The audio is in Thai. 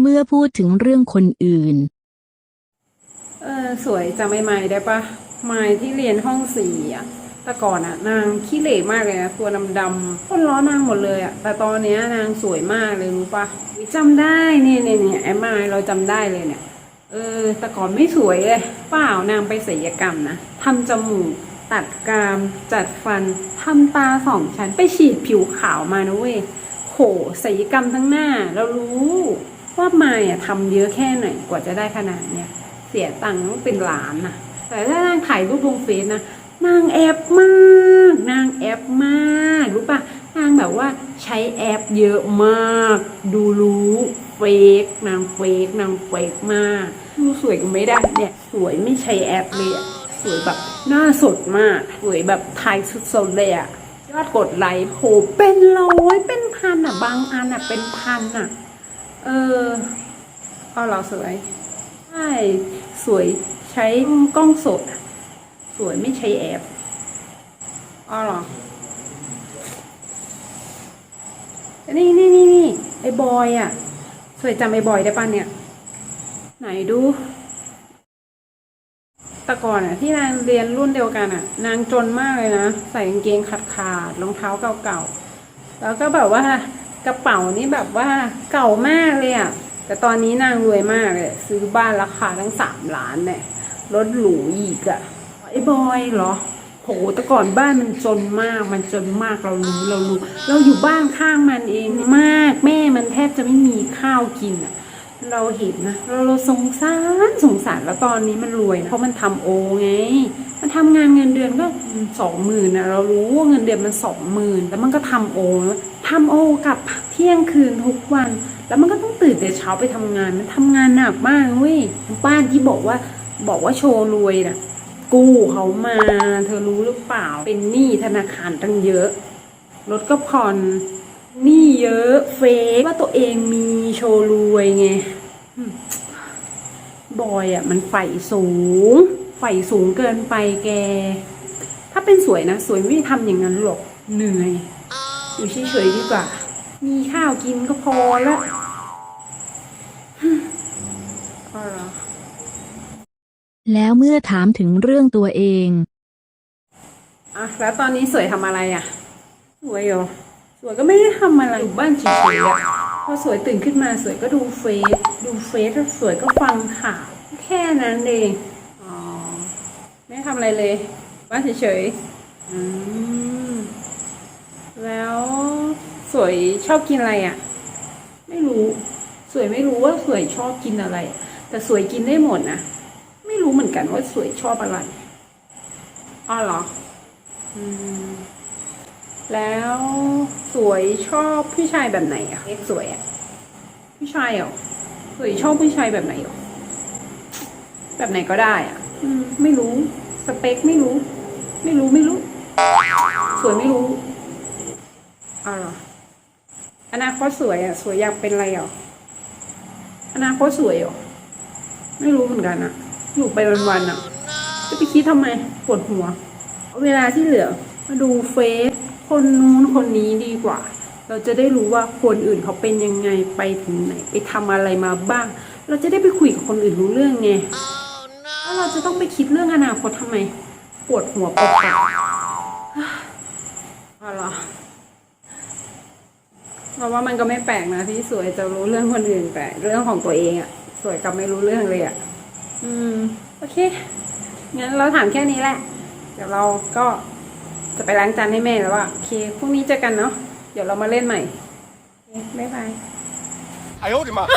เมื่อพูดถึงเรื่องคนอื่น เออสวยจำไอ้ไม้ได้ปะไม้ที่เรียนห้องสี่อะแต่ก่อนอะนางขี้เหร่มากเลยนะตัวดำๆคนล้อนางหมดเลยอะแต่ตอนเนี้ยนางสวยมากเลยรู้ปะจำได้เนี่ยเนี่ยเนี่ยไอ้ไมเราจำได้เลยเนี่ย เออแต่ก่อนไม่สวยเลยเปล่านางไปศัลยกรรมนะทำจมูกตัดกราม จัดฟันทำตาสองชั้นไปฉีดผิวขาวมานะเว้ยโหศัลยกรรมทั้งหน้าเรารู้ ว่าไม้อะทำเยอะแค่ไหนกว่าจะได้ขนาดเนี้ยเสียตังค์ต้องเป็นล้านนะแต่ถ้านางถ่ายรูปลงเฟซนะนางแอปมาก นางแอปมากรู้ปะนางแบบว่าใช้แอปเยอะมาก ดูรู้เฟกนางเฟกนางเฟกมากดูสวยก็ไม่ได้เนี่ยสวยไม่ใช้แอปเลยอะสวยแบบหน้าสดมากสวยแบบถ่ายสดๆเลยอะยอดกดไลค์โหเป็นร้อยเป็นพันอะบางอันอะเป็นพันอะ เออ เอาเราสวย ใช่ สวยใช้กล้องสด สวยไม่ใช้แอปอ๋อเหรอนี่นี่นี่นี่ไอ้บอยอะ สวยจำไอ้บอยได้ป่ะเนี่ย ไหนดูแต่ก่อนอะ ที่นางเรียนรุ่นเดียวกันอะ นางจนมากเลยนะ ใส่กางเกงขาดขาดรองเท้าเก่าๆ แล้วก็แบบว่า กระเป๋านี่แบบว่าเก่ามากเลยอะแต่ตอนนี้นางรวยมากเลยซื้อบ้านราคาทั้งสามล้านเนี่ยรถหรูอีกอะไอ้บอยเหรอโหแต่ก่อนบ้านมันจนมาก มันจนมากเรารู้เรารู้เราอยู่บ้านข้างมันเองมากแม่มันแทบจะไม่มีข้าวกินอะเราเห็นนะเราเราสงสารสงสารแล้วตอนนี้มันรวยนะเพราะมันทำโอไง มันทำงานเงินเดือนก็สองหมื่นนะเรารู้ว่าเงินเดือนมันสองหมื่นแล้วมันก็ทำโอ ทำโอกับเที่ยงคืนทุกวัน แล้วมันก็ต้องตื่นแต่เช้าไปทำงาน มันทำงานหนักมากเว้ยบ้านที่บอกว่าบอกว่าโชว์รวยน่ะ กู้เขามา เธอรู้หรือเปล่า เป็นหนี้ธนาคารตั้งเยอะ รถก็ผ่อนหนี้เยอะ เฟกว่าตัวเองมีโชว์รวยไงบอยอะ มันใฝ่สูงใฝ่สูงเกินไปแก ถ้าเป็นสวยนะ สวยไม่ทำอย่างนั้นหรอก เหนื่อย อยู่เฉยๆดีกว่า มีข้าวกินก็พอแล้วฮึ่มพอเหรอแล้วเมื่อถามถึงเรื่องตัวเองอะแล้วตอนนี้สวยทำอะไรอะ สวยเหรอสวยก็ไม่ได้ทำอะไรอยู่บ้านเฉยๆอะพอสวยตื่นขึ้นมาสวยก็ดูเฟซดูเฟซแล้วสวยก็ฟังข่าวแค่นั้นเองอ๋อไม่ทำอะไรเลยบ้านเฉยๆอืม แล้วสวยชอบกินอะไรอะ ไม่รู้ สวยไม่รู้ว่าสวยชอบกินอะไร แต่สวยกินได้หมดนะไม่รู้เหมือนกันว่าสวยชอบอะไรอ๋อเหรอ อืม แล้วสวยชอบผู้ชายแบบไหนอะเอ็กสวยอะผู้ชายเหรอสวยชอบผู้ชายแบบไหนเหรอแบบไหนก็ได้อะอืม ไม่รู้ สเปคไม่รู้ ไม่รู้ไม่รู้ สวยไม่รู้ อ๋อเหรออนาคตสวยอะ สวยอยากเป็นอะไรเหรอนาคตสวยเหรอไม่รู้เหมือนกันอะ อยู่ไปวันๆอะ จะไปคิดทำไมปวดหัว เวลาที่เหลือ มาดูเฟซคนนู้นคนนี้ดีกว่า เราจะได้รู้ว่าคนอื่นเขาเป็นยังไงไปถึงไหน ไปทำอะไรมาบ้าง เราจะได้ไปคุยกับคนอื่นรู้เรื่องไงแล้วเราจะต้องไปคิดเรื่องอนาคตทำไม ปวดหัวปวดหัวเอาเหรอ เราว่ามันก็ไม่แปลกนะที่สวยจะรู้เรื่องคนอื่นแต่เรื่องของตัวเองอะสวยกลับไม่รู้เรื่องเลยอะอืม โอเค งั้นเราถามแค่นี้แหละ เดี๋ยวเราก็จะไปล้างจานให้แม่แล้วอะโอเค พรุ่งนี้เจอกันเนาะ เดี๋ยวเรามาเล่นใหม่โอเคบ๊ายบาย 哎呦我的妈！